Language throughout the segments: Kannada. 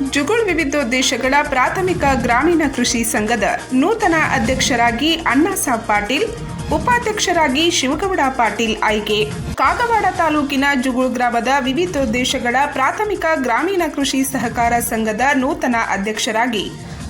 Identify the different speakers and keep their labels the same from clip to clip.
Speaker 1: ಜುಗುಳ್ ವಿವಿಧೋದ್ದೇಶಗಳ ಪ್ರಾಥಮಿಕ ಗ್ರಾಮೀಣ ಕೃಷಿ ಸಂಘದ ನೂತನ ಅಧ್ಯಕ್ಷರಾಗಿ ಅಣ್ಣಾಸಾಬ್ ಪಾಟೀಲ್, ಉಪಾಧ್ಯಕ್ಷರಾಗಿ ಶಿವಗೌಡ ಪಾಟೀಲ್ ಆಯ್ಕೆ ಕಾಗವಾಡ ತಾಲೂಕಿನ ಜುಗುಳ್ ಗ್ರಾಮದ ವಿವಿಧೋದ್ದೇಶಗಳ ಪ್ರಾಥಮಿಕ ಗ್ರಾಮೀಣ ಕೃಷಿ ಸಹಕಾರ ಸಂಘದ ನೂತನ ಅಧ್ಯಕ್ಷರಾಗಿ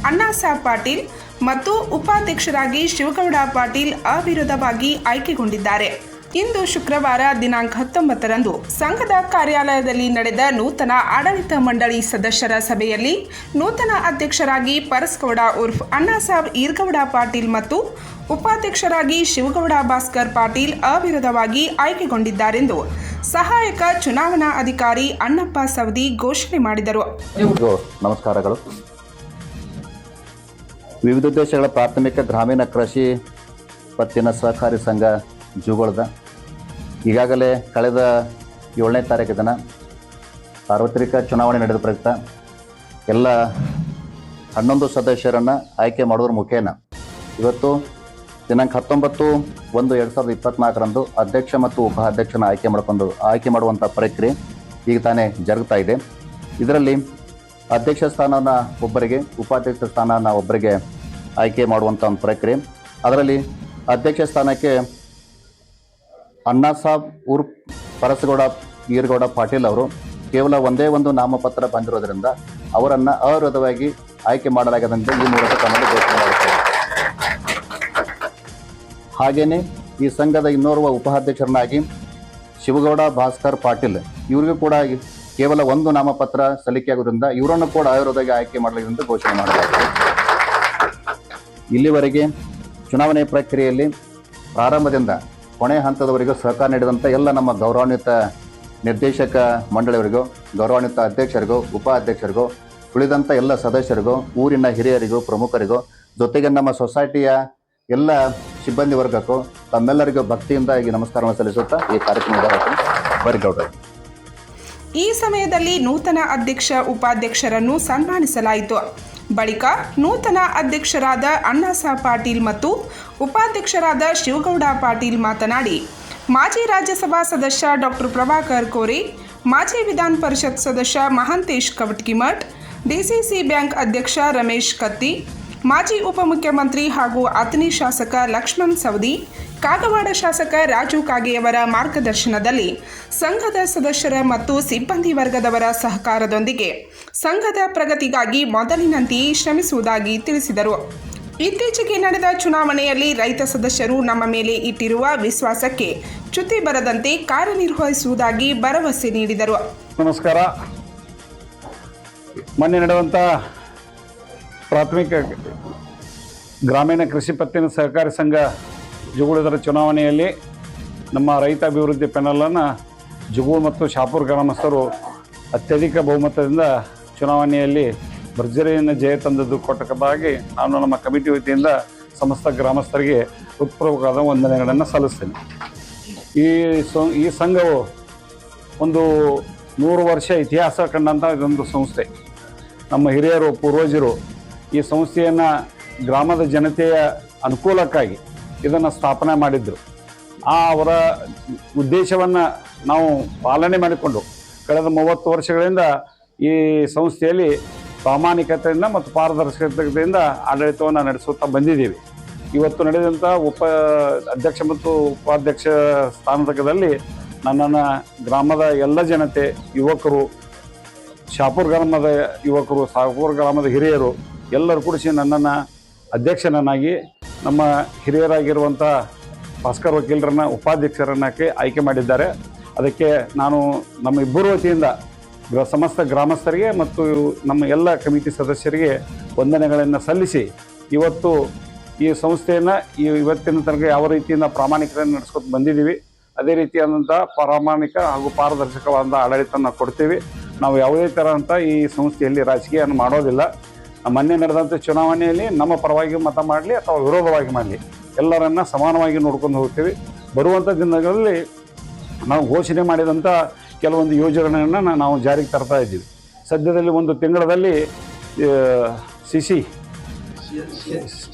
Speaker 1: ಅಣ್ಣಾಸಾಬ್ ಪಾಟೀಲ್ ಮತ್ತು ಉಪಾಧ್ಯಕ್ಷರಾಗಿ ಶಿವಗೌಡ ಪಾಟೀಲ್ ಅವಿರೋಧವಾಗಿ ಆಯ್ಕೆಗೊಂಡಿದ್ದಾರೆ. ಇಂದು ಶುಕ್ರವಾರ ದಿನಾಂಕ ಹತ್ತೊಂಬತ್ತರಂದು ಸಂಘದ ಕಾರ್ಯಾಲಯದಲ್ಲಿ ನಡೆದ ನೂತನ ಆಡಳಿತ ಮಂಡಳಿ ಸದಸ್ಯರ ಸಭೆಯಲ್ಲಿ ನೂತನ ಅಧ್ಯಕ್ಷರಾಗಿ ಪರಸ್ಗೌಡ ಉರ್ಫ್ ಅಣ್ಣಾಸಾಬ್ ಈರ್ಗೌಡ ಪಾಟೀಲ್ ಮತ್ತು ಉಪಾಧ್ಯಕ್ಷರಾಗಿ ಶಿವಗೌಡ ಭಾಸ್ಕರ್ ಪಾಟೀಲ್ ಅವಿರೋಧವಾಗಿ ಆಯ್ಕೆಗೊಂಡಿದ್ದಾರೆಂದು ಸಹಾಯಕ ಚುನಾವಣಾ ಅಧಿಕಾರಿ ಅಣ್ಣಪ್ಪ ಸವದಿ ಘೋಷಣೆ ಮಾಡಿದರು.
Speaker 2: ನಮಸ್ಕಾರಗಳು. ವಿವಿಧ ದೇಶಗಳ ಪ್ರಾಥಮಿಕ ಗ್ರಾಮೀಣ ಕೃಷಿ ಪತ್ತಿನ ಸಹಕಾರಿ ಸಂಘ ಜುಗೋಳದ ಈಗಾಗಲೇ ಕಳೆದ ಏಳನೇ ತಾರೀಕು ದಿನ ಸಾರ್ವತ್ರಿಕ ಚುನಾವಣೆ ನಡೆದ ಪ್ರಯುಕ್ತ ಎಲ್ಲ ಹನ್ನೊಂದು ಸದಸ್ಯರನ್ನು ಆಯ್ಕೆ ಮಾಡೋದ್ರ ಮುಖೇನ ಇವತ್ತು ದಿನಾಂಕ ಹತ್ತೊಂಬತ್ತು ಒಂದು ಎರಡು ಸಾವಿರದ ಇಪ್ಪತ್ನಾಲ್ಕರಂದು ಅಧ್ಯಕ್ಷ ಮತ್ತು ಉಪಾಧ್ಯಕ್ಷನ ಆಯ್ಕೆ ಮಾಡಿಕೊಂಡು ಆಯ್ಕೆ ಮಾಡುವಂಥ ಪ್ರಕ್ರಿಯೆ ಈಗ ತಾನೇ ಜರುಗ್ತಾ ಇದೆ. ಇದರಲ್ಲಿ ಅಧ್ಯಕ್ಷ ಸ್ಥಾನನ ಒಬ್ಬರಿಗೆ, ಉಪಾಧ್ಯಕ್ಷ ಸ್ಥಾನನ ಒಬ್ಬರಿಗೆ ಆಯ್ಕೆ ಮಾಡುವಂಥ ಒಂದು ಪ್ರಕ್ರಿಯೆ. ಅದರಲ್ಲಿ ಅಧ್ಯಕ್ಷ ಸ್ಥಾನಕ್ಕೆ ಅಣ್ಣಾಸಾಬ್ ಉರ್ಫ್ ಪರಸಗೌಡ ಈರಗೌಡ ಪಾಟೀಲ್ ಅವರು ಕೇವಲ ಒಂದೇ ಒಂದು ನಾಮಪತ್ರ ಬಂದಿರೋದ್ರಿಂದ ಅವರನ್ನು ಅವಿರೋಧವಾಗಿ ಆಯ್ಕೆ ಮಾಡಲಾಗದಂತೆ ಈ ಮೂಲಕ ತಮ್ಮಲ್ಲಿ ಘೋಷಣೆ ಮಾಡುತ್ತೇವೆ ಹಾಗೆಯೇ ಈ ಸಂಘದ ಇನ್ನೋರ್ವ ಉಪಾಧ್ಯಕ್ಷರನ್ನಾಗಿ ಶಿವಗೌಡ ಭಾಸ್ಕರ್ ಪಾಟೀಲ್ ಇವರಿಗೂ ಕೂಡ ಕೇವಲ ಒಂದು ನಾಮಪತ್ರ ಸಲ್ಲಿಕೆಯಾಗೋದ್ರಿಂದ ಇವರನ್ನು ಕೂಡ ಅವಿರೋಧವಾಗಿ ಆಯ್ಕೆ ಮಾಡಲಾಗಿದೆ ಘೋಷಣೆ ಮಾಡಲಾಗಿದೆ. ಇಲ್ಲಿವರೆಗೆ ಚುನಾವಣೆ ಪ್ರಕ್ರಿಯೆಯಲ್ಲಿ ಪ್ರಾರಂಭದಿಂದ ಕೊನೆ ಹಂತದವರೆಗೂ ಸಹಕಾರ ನೀಡಿದಂಥ ಎಲ್ಲ ನಮ್ಮ ಗೌರವಾನ್ವಿತ ನಿರ್ದೇಶಕ ಮಂಡಳಿಯವರಿಗೂ, ಗೌರವಾನ್ವಿತ ಅಧ್ಯಕ್ಷರಿಗೂ ಉಪಾಧ್ಯಕ್ಷರಿಗೂ ಉಳಿದಂಥ ಎಲ್ಲ ಸದಸ್ಯರಿಗೂ, ಊರಿನ ಹಿರಿಯರಿಗೂ, ಪ್ರಮುಖರಿಗೂ, ಜೊತೆಗೆ ನಮ್ಮ ಸೊಸೈಟಿಯ ಎಲ್ಲ ಸಿಬ್ಬಂದಿ ವರ್ಗಕ್ಕೂ, ತಮ್ಮೆಲ್ಲರಿಗೂ ಭಕ್ತಿಯಿಂದ ಈ ನಮಸ್ಕಾರವನ್ನು ಸಲ್ಲಿಸುತ್ತಾ ಈ ಕಾರ್ಯಕ್ರಮದ ಬರಿ
Speaker 1: ಈ ಸಮಯದಲ್ಲಿ ನೂತನ ಅಧ್ಯಕ್ಷ, ಉಪಾಧ್ಯಕ್ಷರನ್ನು ಸನ್ಮಾನಿಸಲಾಯಿತು. ಬಳಿಕ ನೂತನ ಅಧ್ಯಕ್ಷರಾದ ಅಣ್ಣಾಸಾ ಪಾಟೀಲ್ ಮತ್ತು ಉಪಾಧ್ಯಕ್ಷರಾದ ಶಿವಗೌಡ ಪಾಟೀಲ್ ಮಾತನಾಡಿ, ಮಾಜಿ ರಾಜ್ಯಸಭಾ ಸದಸ್ಯ ಡಾಕ್ಟರ್ ಪ್ರಭಾಕರ್ ಕೋರೆ, ಮಾಜಿ ವಿಧಾನ ಪರಿಷತ್ ಸದಸ್ಯ ಮಹಾಂತೇಶ್ ಕವಟ್ಕಿಮಠ್ ಡಿಸಿಸಿ ಬ್ಯಾಂಕ್ ಅಧ್ಯಕ್ಷ ರಮೇಶ್ ಕತ್ತಿ ಮಾಜಿ ಉಪಮುಖ್ಯಮಂತ್ರಿ ಹಾಗೂ ಅಥಣಿ ಶಾಸಕ ಲಕ್ಷ್ಮಣ್ ಸವದಿ, ಕಾಗವಾಡ ಶಾಸಕ ರಾಜು ಕಾಗೆಯವರ ಮಾರ್ಗದರ್ಶನದಲ್ಲಿ ಸಂಘದ ಸದಸ್ಯರ ಮತ್ತು ಸಿಬ್ಬಂದಿ ವರ್ಗದವರ ಸಹಕಾರದೊಂದಿಗೆ ಸಂಘದ ಪ್ರಗತಿಗಾಗಿ ಮೊದಲಿನಂತೆಯೇ ಶ್ರಮಿಸುವುದಾಗಿ ತಿಳಿಸಿದರು. ಇತ್ತೀಚೆಗೆ ನಡೆದ ಚುನಾವಣೆಯಲ್ಲಿ ರೈತ ಸದಸ್ಯರು ನಮ್ಮ ಮೇಲೆ ಇಟ್ಟಿರುವ ವಿಶ್ವಾಸಕ್ಕೆ ಚ್ಯುತಿ ಬರದಂತೆ ಕಾರ್ಯನಿರ್ವಹಿಸುವುದಾಗಿ ಭರವಸೆ ನೀಡಿದರು.
Speaker 3: ನಮಸ್ಕಾರ. ಮೊನ್ನೆ ನಡೆದಂಥ ಪ್ರಾಥಮಿಕ ಗ್ರಾಮೀಣ ಕೃಷಿ ಪತ್ತಿನ ಸಹಕಾರಿ ಸಂಘ ಜುಗುಳದರ ಚುನಾವಣೆಯಲ್ಲಿ ನಮ್ಮ ರೈತ ಅಭಿವೃದ್ಧಿ ಪೆನಲನ್ನು ಜುಗುಳ್ ಮತ್ತು ಶಾಪುರ್ ಗ್ರಾಮಸ್ಥರು ಅತ್ಯಧಿಕ ಬಹುಮತದಿಂದ ಚುನಾವಣೆಯಲ್ಲಿ ಭರ್ಜರಿಯನ್ನು ಜಯ ತಂದದ್ದು ಕೊಟ್ಟಕ್ಕಾಗಿ ನಾನು ನಮ್ಮ ಕಮಿಟಿ ವತಿಯಿಂದ ಸಮಸ್ತ ಗ್ರಾಮಸ್ಥರಿಗೆ ಹೃತ್ಪೂರ್ವಕವಾದ ವಂದನೆಗಳನ್ನು ಸಲ್ಲಿಸ್ತೇನೆ. ಈ ಸಂ, ಈ ಸಂಘವು ಒಂದು ನೂರು ವರ್ಷ ಇತಿಹಾಸ ಕಂಡಂಥ ಇದೊಂದು ಸಂಸ್ಥೆ. ನಮ್ಮ ಹಿರಿಯರು, ಪೂರ್ವಜರು ಈ ಸಂಸ್ಥೆಯನ್ನು ಗ್ರಾಮದ ಜನತೆಯ ಅನುಕೂಲಕ್ಕಾಗಿ ಇದನ್ನು ಸ್ಥಾಪನೆ ಮಾಡಿದ್ದರು ಆ ಅವರ ಉದ್ದೇಶವನ್ನು ನಾವು ಪಾಲನೆ ಮಾಡಿಕೊಂಡು ಕಳೆದ ಮೂವತ್ತು ವರ್ಷಗಳಿಂದ ಈ ಸಂಸ್ಥೆಯಲ್ಲಿ ಪ್ರಾಮಾಣಿಕತೆಯಿಂದ ಮತ್ತು ಪಾರದರ್ಶಕತೆಯಿಂದ ಆಡಳಿತವನ್ನು ನಡೆಸುತ್ತಾ ಬಂದಿದ್ದೀವಿ. ಇವತ್ತು ನಡೆದಂಥ ಉಪ ಅಧ್ಯಕ್ಷ ಮತ್ತು ಉಪಾಧ್ಯಕ್ಷ ಸ್ಥಾನದಲ್ಲಿ ನನ್ನನ್ನು ಗ್ರಾಮದ ಎಲ್ಲ ಜನತೆ, ಯುವಕರು, ಶಾಪುರ್ ಗ್ರಾಮದ ಯುವಕರು, ಶಾಪುರ್ ಗ್ರಾಮದ ಹಿರಿಯರು ಎಲ್ಲರೂ ಕೂಡಿಸಿ ನನ್ನನ್ನು ಅಧ್ಯಕ್ಷನನ್ನಾಗಿ ನಮ್ಮ ಹಿರಿಯರಾಗಿರುವಂಥ ಭಾಸ್ಕರ್ ವಕೀಲರನ್ನ ಉಪಾಧ್ಯಕ್ಷರನ್ನಾಗಿ ಆಯ್ಕೆ ಮಾಡಿದ್ದಾರೆ. ಅದಕ್ಕೆ ನಾನು ನಮ್ಮ ಇಬ್ಬರು ವತಿಯಿಂದ ಸಮಸ್ತ ಗ್ರಾಮಸ್ಥರಿಗೆ ಮತ್ತು ನಮ್ಮ ಎಲ್ಲ ಕಮಿಟಿ ಸದಸ್ಯರಿಗೆ ವಂದನೆಗಳನ್ನು ಸಲ್ಲಿಸಿ ಇವತ್ತು ಈ ಸಂಸ್ಥೆಯನ್ನು ಈ ಇವತ್ತಿನ ತನಕ ಯಾವ ರೀತಿಯಿಂದ ಪ್ರಾಮಾಣಿಕರನ್ನು ನಡೆಸ್ಕೊಂಡು ಬಂದಿದ್ದೀವಿ, ಅದೇ ರೀತಿಯಾದಂಥ ಪ್ರಾಮಾಣಿಕ ಹಾಗೂ ಪಾರದರ್ಶಕವಾದ ಆಡಳಿತವನ್ನು ಕೊಡ್ತೀವಿ. ನಾವು ಯಾವುದೇ ಥರ ಅಂತ ಈ ಸಂಸ್ಥೆಯಲ್ಲಿ ರಾಜಕೀಯವನ್ನು ಮಾಡೋದಿಲ್ಲ. ಮೊನ್ನೆ ನಡೆದಂಥ ಚುನಾವಣೆಯಲ್ಲಿ ನಮ್ಮ ಪರವಾಗಿ ಮತ ಮಾಡಲಿ ಅಥವಾ ವಿರೋಧವಾಗಿ ಮಾಡಲಿ, ಎಲ್ಲರನ್ನ ಸಮಾನವಾಗಿ ನೋಡ್ಕೊಂಡು ಹೋಗ್ತೀವಿ. ಬರುವಂಥ ದಿನಗಳಲ್ಲಿ ನಾವು ಘೋಷಣೆ ಮಾಡಿದಂಥ ಕೆಲವೊಂದು ಯೋಜನೆಗಳನ್ನು ನಾವು ಜಾರಿಗೆ ತರ್ತಾ ಇದ್ದೀವಿ. ಸದ್ಯದಲ್ಲಿ ಒಂದು ತಿಂಗಳಲ್ಲಿ C C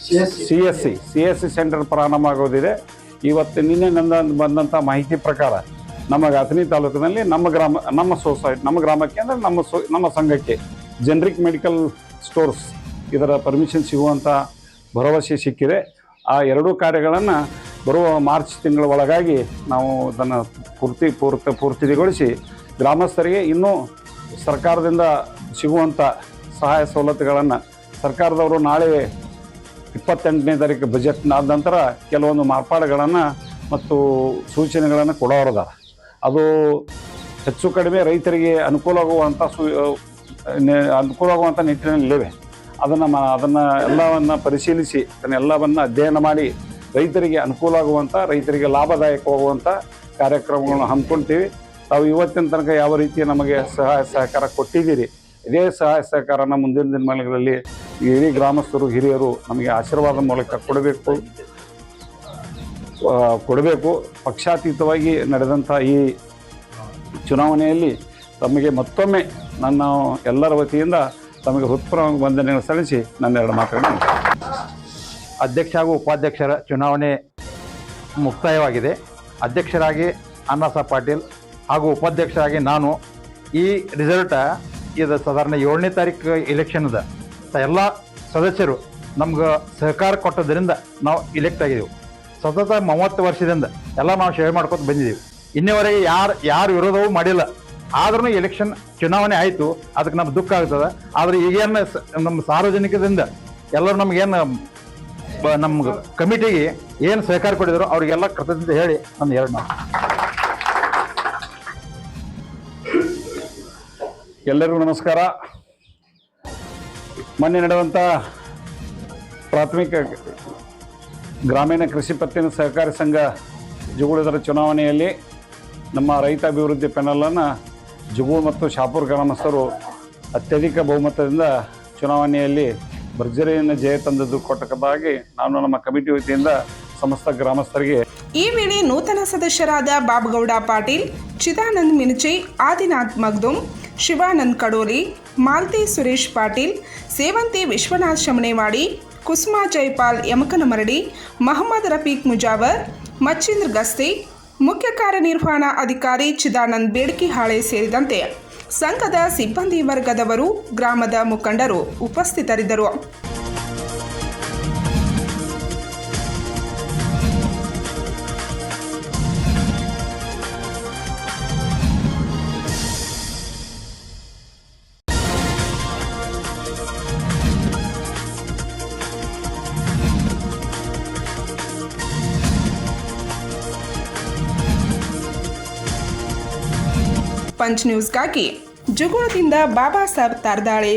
Speaker 3: C S C C S C centre ಪ್ರಾರಂಭ ಆಗೋದಿದೆ. ಇವತ್ತು ನಿನ್ನೆ ನನ್ನ ಬಂದಂಥ ಮಾಹಿತಿ ಪ್ರಕಾರ ನಮ್ಮ ಗಾತನಿ ತಾಲೂಕಿನಲ್ಲಿ ನಮ್ಮ ಗ್ರಾಮ, ನಮ್ಮ ಸೊಸೈಟಿ, ನಮ್ಮ ಗ್ರಾಮಕ್ಕೆ ಅಂದರೆ ನಮ್ಮ ಸೊ, ನಮ್ಮ ಸಂಘಕ್ಕೆ, ಜನರಿಕ್ ಮೆಡಿಕಲ್ ಸ್ಟೋರ್ಸ್ ಇದರ ಪರ್ಮಿಷನ್ ಸಿಗುವಂಥ ಭರವಸೆ ಸಿಕ್ಕಿದೆ. ಆ ಎರಡೂ ಕಾರ್ಯಗಳನ್ನು ಬರುವ ಮಾರ್ಚ್ ತಿಂಗಳ ಒಳಗಾಗಿ ನಾವು ಅದನ್ನು ಪೂರ್ತಿ ಪೂರ್ತಿ ಪೂರ್ತಿಗೊಳಿಸಿ ಗ್ರಾಮಸ್ಥರಿಗೆ ಇನ್ನೂ ಸರ್ಕಾರದಿಂದ ಸಿಗುವಂಥ ಸಹಾಯ ಸವಲತ್ತುಗಳನ್ನು ಸರ್ಕಾರದವರು ನಾಳೆ ಇಪ್ಪತ್ತೆಂಟನೇ ತಾರೀಕು ಬಜೆಟ್ ಆದ ನಂತರ ಕೆಲವೊಂದು ಮಾರ್ಪಾಡುಗಳನ್ನು ಮತ್ತು ಸೂಚನೆಗಳನ್ನು ಕೊಡೋರದ ಅದು ಹೆಚ್ಚು ಕಡಿಮೆ ರೈತರಿಗೆ ಅನುಕೂಲವಾಗುವಂಥ ಸು ಅನುಕೂಲವಾಗುವಂಥ ನಿಟ್ಟಿನಲ್ಲಿವೆ ಅದನ್ನು ಮ, ಅದನ್ನು ಎಲ್ಲವನ್ನು ಪರಿಶೀಲಿಸಿ ಅದನ್ನೆಲ್ಲವನ್ನು ಅಧ್ಯಯನ ಮಾಡಿ, ರೈತರಿಗೆ ಅನುಕೂಲ ಆಗುವಂಥ ರೈತರಿಗೆ ಲಾಭದಾಯಕವಾಗುವಂಥ ಕಾರ್ಯಕ್ರಮಗಳನ್ನು ಹಮ್ಮಿಕೊಳ್ತೀವಿ. ತಾವು ಇವತ್ತಿನ ತನಕ ಯಾವ ರೀತಿ ನಮಗೆ ಸಹಾಯ ಸಹಕಾರ ಕೊಟ್ಟಿದ್ದೀರಿ, ಇದೇ ಸಹಾಯ ಸಹಕಾರನ ಮುಂದಿನ ದಿನಮಾನಗಳಲ್ಲಿ ಇಡೀ ಗ್ರಾಮಸ್ಥರು, ಹಿರಿಯರು ನಮಗೆ ಆಶೀರ್ವಾದ ಮೂಲಕ ಕೊಡಬೇಕು. ಕೊಡಬೇಕು. ಪಕ್ಷಾತೀತವಾಗಿ ನಡೆದಂಥ ಈ ಚುನಾವಣೆಯಲ್ಲಿ ತಮಗೆ ಮತ್ತೊಮ್ಮೆ ನನ್ನ ಎಲ್ಲರ ವತಿಯಿಂದ ತಮಗೆ ಹೃತ್ಪೂರ್ವಕ ವಂದನೆಗಳನ್ನು ಸಲ್ಲಿಸಿ ನನ್ನ ಎರಡು ಮಾತುಗಳನ್ನು
Speaker 4: ಅಧ್ಯಕ್ಷ ಹಾಗೂ ಉಪಾಧ್ಯಕ್ಷರ ಚುನಾವಣೆ ಮುಕ್ತಾಯವಾಗಿದೆ. ಅಧ್ಯಕ್ಷರಾಗಿ ಅನ್ನಸ ಪಾಟೀಲ್ ಹಾಗೂ ಉಪಾಧ್ಯಕ್ಷರಾಗಿ ನಾನು ಈ ರಿಸಲ್ಟ ಇದು ಸಾಧಾರಣ ಏಳನೇ ತಾರೀಕು ಇಲೆಕ್ಷನ್ದ ಎಲ್ಲ ಸದಸ್ಯರು ನಮ್ಗೆ ಸಹಕಾರ ಕೊಟ್ಟದ್ರಿಂದ ನಾವು ಇಲೆಕ್ಟ್ ಆಗಿದ್ದೆವು ಸತತ ಮೂವತ್ತು ವರ್ಷದಿಂದ ಎಲ್ಲ ನಾವು ಶೇರ್ ಮಾಡ್ಕೊತ ಬಂದಿದ್ದೀವಿ ಇನ್ನೇವರೆಗೆ ಯಾರು ಯಾರು ವಿರೋಧವೂ ಮಾಡಿಲ್ಲ. ಆದ್ರೂ ಎಲೆಕ್ಷನ್ ಚುನಾವಣೆ ಆಯಿತು, ಅದಕ್ಕೆ ನಮ್ಗೆ ದುಃಖ ಆಗ್ತದೆ. ಆದರೆ ಈಗೇನು ನಮ್ಮ ಸಾರ್ವಜನಿಕದಿಂದ ಎಲ್ಲರೂ ನಮಗೇನು ಬ ನಮ್ಮ ಕಮಿಟಿಗೆ ಏನು ಸಹಕಾರ ಕೊಟ್ಟಿದ್ರು ಅವರಿಗೆಲ್ಲ ಕೃತಜ್ಞತೆ ಹೇಳಿ ನನ್ನ ಎರಡು ಮಾತು.
Speaker 3: ಎಲ್ಲರಿಗೂ ನಮಸ್ಕಾರ. ಮೊನ್ನೆ ನಡೆದಂಥ ಪ್ರಾಥಮಿಕ ಗ್ರಾಮೀಣ ಕೃಷಿ ಪತ್ತಿನ ಸಹಕಾರಿ ಸಂಘ ಜುಗುಳದರ ಚುನಾವಣೆಯಲ್ಲಿ ನಮ್ಮ ರೈತ ಅಭಿವೃದ್ಧಿ ಪ್ಯಾನಲನ್ನು ಜುಗೂಳ್ ಮತ್ತು ಶಾಪುರ್ ಗ್ರಾಮಸ್ಥರು ಅತ್ಯಧಿಕ ಬಹುಮತದಿಂದ ಚುನಾವಣೆಯಲ್ಲಿ ಭರ್ಜರಿಯನ್ನು ಜಯ ತಂದದ್ದು ನಾನು ನಮ್ಮ ಕಮಿಟಿ ವತಿಯಿಂದ ಸಮಸ್ತ ಗ್ರಾಮಸ್ಥರಿಗೆ
Speaker 1: ಈ ವೇಳೆ ನೂತನ ಸದಸ್ಯರಾದ ಬಾಬಗೌಡ ಪಾಟೀಲ್, ಚಿದಾನಂದ್ ಮಿನುಚಿ ಆದಿನಾಥ್ ಮಗ್ದುಮ್ ಶಿವಾನಂದ್ ಕಡೋಲಿ ಮಾಲ್ತಿ ಸುರೇಶ್ ಪಾಟೀಲ್, ಸೇವಂತಿ ವಿಶ್ವನಾಥ್ ಶಮಣೇವಾಡಿ, ಕುಸುಮಾ ಜೈಪಾಲ್ ಯಮಕನಮರಡಿ, ಮಹಮ್ಮದ್ ರಫೀಕ್ ಮುಜಾವರ್, ಮಚ್ಚಿಂದ್ರ ಗಸ್ತಿ ಮುಖ್ಯ ಕಾರ್ಯನಿರ್ವಹಣಾ ಅಧಿಕಾರಿ ಚಿದಾನಂದ್ ಬೇಡ್ಕಿಹಾಳೆ ಸೇರಿದಂತೆ ಸಂಘದ ಸಿಬ್ಬಂದಿ ವರ್ಗದವರು ಗ್ರಾಮದ ಮುಖಂಡರು ಉಪಸ್ಥಿತರಿದ್ದರು. ಪಂಚ್ ನ್ಯೂಸ್ಗಾಗಿ ಜುಗುಳದಿಂದ ಬಾಬಾ ಸಾಹೇಬ್ ತಾರ್ದಾಳೆ.